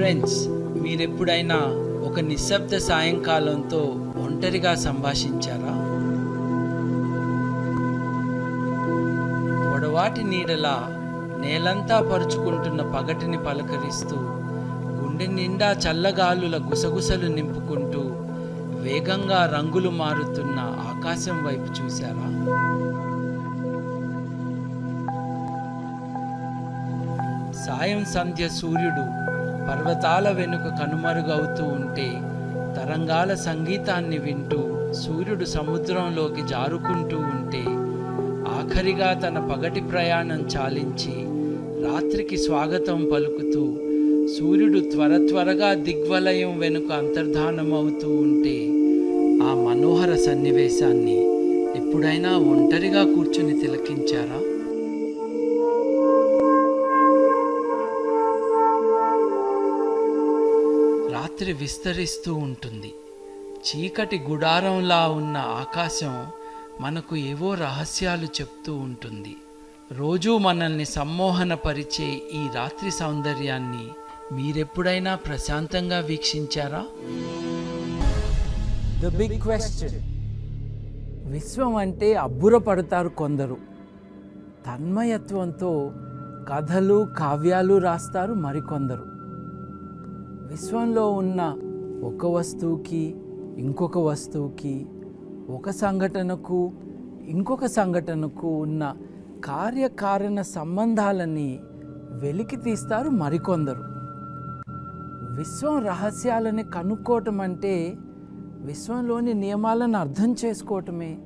Friends మీరెప్పుడైనా ఒక నిశ్శబ్ద సాయంకాలంతో ఒంటరిగా సంభాషించారా? పొడవాటి నీడలా నేలంతా పరుచుకుంటున్న పగటిని పలకరిస్తూ గుండె నిండా చల్లగాలుల గుసగుసలు నింపుకుంటూ వేగంగా రంగులు మారుతున్న ఆకాశం వైపు చూశారా? సాయం సంధ్య సూర్యుడు పర్వతాల వెనుక కనుమరుగవుతూ ఉంటే తరంగాల సంగీతాన్ని వింటూ సూర్యుడు సముద్రంలోకి జారుకుంటూ ఉంటే ఆఖరిగా తన పగటి ప్రయాణం చాలించి రాత్రికి స్వాగతం పలుకుతూ సూర్యుడు త్వర త్వరగా దిగ్వలయం వెనుక అంతర్ధానం అవుతూ ఉంటే ఆ మనోహర సన్నివేశాన్ని ఎప్పుడైనా ఒంటరిగా కూర్చుని తిలకించారా? రాత్రి విస్తరిస్తూ ఉంటుంది. చీకటి గుడారంలా ఉన్న ఆకాశం మనకు ఏవో రహస్యాలు చెప్తూ ఉంటుంది. రోజూ మనల్ని సమ్మోహనపరిచే ఈ రాత్రి సౌందర్యాన్ని మీరెప్పుడైనా ప్రశాంతంగా వీక్షించారా? ద బిగ్ క్వశ్చన్ విశ్వం అంటే అబ్బురపడతారు కొందరు. తన్మయత్వంతో కథలు కావ్యాలు రాస్తారు మరికొందరు. విశ్వంలో ఉన్న ఒక వస్తువుకి ఇంకొక వస్తువుకి ఒక సంఘటనకు ఇంకొక సంఘటనకు ఉన్న కార్యకారణ సంబంధాలని వెలికి తీస్తారు మరికొందరు. విశ్వం రహస్యాలని కనుక్కోవటం అంటే విశ్వంలోని నియమాలను అర్థం చేసుకోవటమే.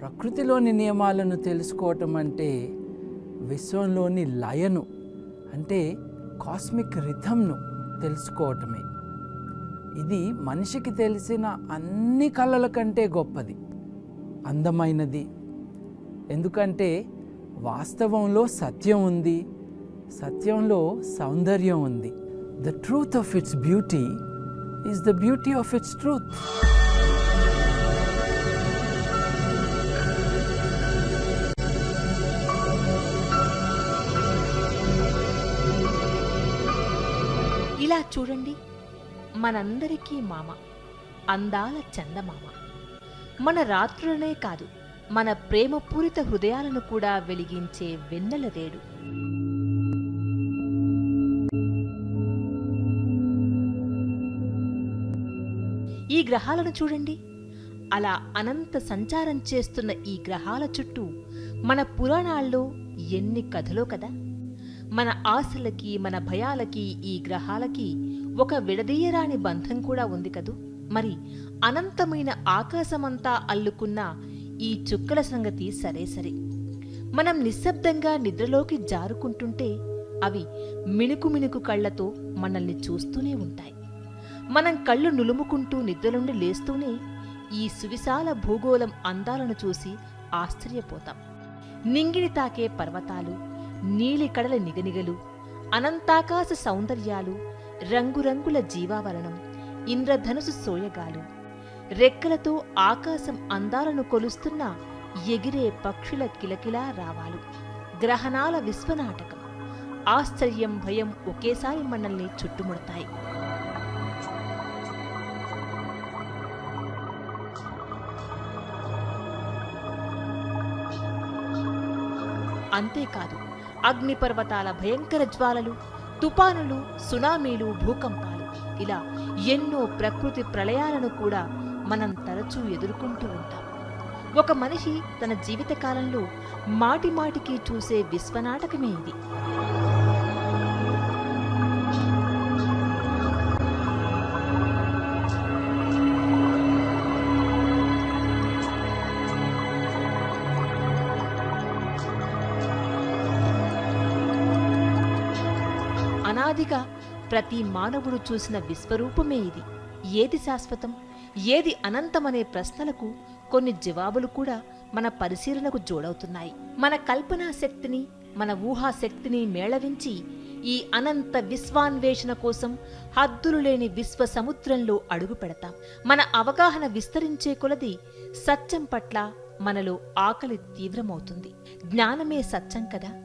ప్రకృతిలోని నియమాలను తెలుసుకోవటం అంటే విశ్వంలోని లయను అంటే కాస్మిక్ రిథంను. తెలుసుకోవటమే. ఇది మనిషికి తెలిసిన అన్ని కళల కంటే గొప్పది అందమైనది. ఎందుకంటే వాస్తవంలో సత్యం ఉంది సత్యంలో సౌందర్యం ఉంది. The truth of its beauty is the beauty of its truth ఇలా చూడండి. మనందరికీ మామ అందాల చందమామ. మన రాత్రులనే కాదు మన ప్రేమపూరిత హృదయాలను కూడా వెలిగించే వెన్నెల రేడు. ఈ గ్రహాలను చూడండి. అలా అనంత సంచారం చేస్తున్న ఈ గ్రహాల చుట్టూ మన పురాణాల్లో ఎన్ని కథలో కదా? మన ఆశలకి మన భయాలకి ఈ గ్రహాలకి ఒక విడదీయరాని బంధం కూడా ఉంది కదూ? మరి అనంతమైన ఆకాశమంతా అల్లుకున్న ఈ చుక్కల సంగతి సరే సరే. మనం నిశ్శబ్దంగా నిద్రలోకి జారుకుంటుంటే అవి మిణుకు మిణుకు కళ్ళతో మనల్ని చూస్తూనే ఉంటాయి. మనం కళ్ళు నులుముకుంటూ నిద్ర నుండి లేస్తూనే ఈ సువిశాల భూగోళం అందాలను చూసి ఆశ్చర్యపోతాం. నింగిని తాకే పర్వతాలు నీలి కడల నిగనిగలు అనంతాకాశ సౌందర్యాలు రంగురంగుల జీవావరణం ఇంద్రధనుసు సోయగాలు. రెక్కలతో ఆకాశం అందాలను కొలుస్తున్న ఎగిరే పక్షుల కిలకిలా రావాలు. గ్రహణాల విశ్వనాటకం. ఆశ్చర్యం భయం ఒకేసారి మనల్ని చుట్టుముడతాయి. అంతేకాదు అగ్నిపర్వతాల భయంకర జ్వాలలు తుపానులు సునామీలు భూకంపాలు. ఇలా ఎన్నో ప్రకృతి ప్రళయాలను కూడా మనం తరచూ ఎదుర్కొంటూ ఉంటాం. ఒక మనిషి తన జీవితకాలంలో మాటి మాటికి చూసే విశ్వనాటకమే ఇది. అనాదిగా ప్రతి మానవుడు చూసిన విశ్వరూపమే ఇది. ఏది శాశ్వతం ఏది అనంతమనే ప్రశ్నలకు కొన్ని జవాబులు కూడా మన పరిశీలనకు జోడవుతున్నాయి. మన కల్పనా శక్తిని మన ఊహాశక్తిని మేళవించి ఈ అనంత విశ్వాన్వేషణ కోసం హద్దులు లేని విశ్వ సముద్రంలో అడుగు పెడతాం. మన అవగాహన విస్తరించే కొలది సత్యం పట్ల మనలో ఆకలి తీవ్రమవుతుంది. జ్ఞానమే సత్యం కదా?